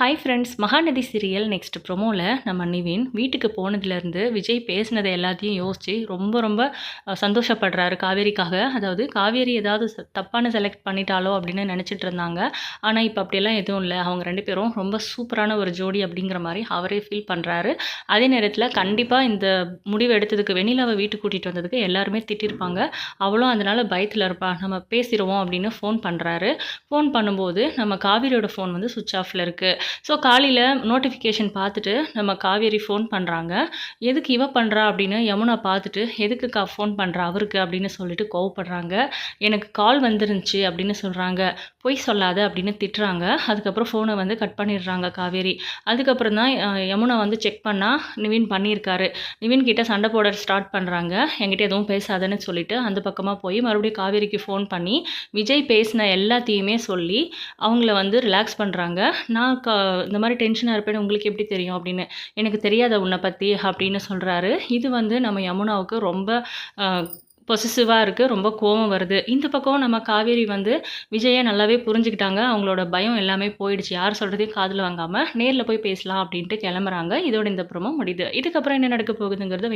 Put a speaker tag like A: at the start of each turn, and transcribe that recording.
A: Hi friends Mahanadhi serial next ப்ரொமோவில் நம்ம நிவின் வீட்டுக்கு போனதுலேருந்து விஜய் பேசினதை எல்லாத்தையும் யோசித்து ரொம்ப ரொம்ப சந்தோஷப்படுறாரு காவேரிக்காக. அதாவது காவேரி ஏதாவது தப்பான செலக்ட் பண்ணிட்டாலோ அப்படின்னு நினச்சிட்டு இருந்தாங்க. ஆனால் இப்போ அப்படியெல்லாம் எதுவும் இல்லை. அவங்க ரெண்டு பேரும் ரொம்ப சூப்பரான ஒரு ஜோடி அப்படிங்கிற மாதிரி அவரே ஃபீல் பண்ணுறாரு அதே நேரத்தில் கண்டிப்பாக இந்த முடிவு எடுத்ததுக்கு வெண்ணிலாவை வீட்டுக்கு கூட்டிகிட்டு வந்ததுக்கு எல்லாருமே திட்டிருப்பாங்க. அவளும் அதனால் பயத்தில் இருப்பா. நம்ம பேசிடுவோம் அப்படின்னு ஃபோன் பண்ணுறாரு ஃபோன் பண்ணும்போது நம்ம காவேரியோட ஃபோன் வந்து சுவிட்ச் ஆஃபில் இருக்குது ஸோ காலையில் நோட்டிஃபிகேஷன் பார்த்துட்டு நம்ம காவேரி ஃபோன் பண்ணுறாங்க எதுக்கு இவ பண்ணுறா அப்படின்னு யமுனா பார்த்துட்டு எதுக்கு கா ஃபோன் பண்ணுறா அவருக்கு? அப்படின்னு சொல்லிட்டு கோவப்படுறாங்க. எனக்கு கால் வந்துருந்துச்சு அப்படின்னு சொல்கிறாங்க பொய் சொல்லாத அப்படின்னு திட்டுறாங்க. அதுக்கப்புறம் ஃபோனை வந்து கட் பண்ணிடுறாங்க காவேரி. அதுக்கப்புறம் தான் யமுனா வந்து செக் பண்ணால் நிவின் பண்ணியிருக்காரு. நிவின் கிட்ட சண்டை போட ஸ்டார்ட் பண்ணுறாங்க என்கிட்ட எதுவும் பேசாதன்னு சொல்லிட்டு அந்த பக்கமாக போய் மறுபடியும் காவேரிக்கு ஃபோன் பண்ணி விஜய் பேசின எல்லாத்தையுமே சொல்லி அவங்கள வந்து ரிலாக்ஸ் பண்ணுறாங்க நான் க இந்த மாதிரி டென்ஷனாக இருப்பேன்னு உங்களுக்கு எப்படி தெரியும் அப்படின்னு? எனக்கு தெரியாத உன்னை பற்றி அப்படின்னு சொல்கிறாரு இது வந்து நம்ம யமுனாவுக்கு ரொம்ப பொசிசிவாக இருக்குது ரொம்ப கோவம் வருது. இந்த பக்கம் நம்ம காவேரி வந்து விஜயை நல்லாவே புரிஞ்சுக்கிட்டாங்க. அவங்களோட பயம் எல்லாமே போயிடுச்சு. யார் சொல்கிறதையும் காதில் வாங்காமல் நேரில் போய் பேசலாம் அப்படின்ட்டு கிளம்புறாங்க. இதோட இந்த ப்ரோமோ முடியுது. இதுக்கப்புறம் என்ன நடக்க போகுதுங்கிறத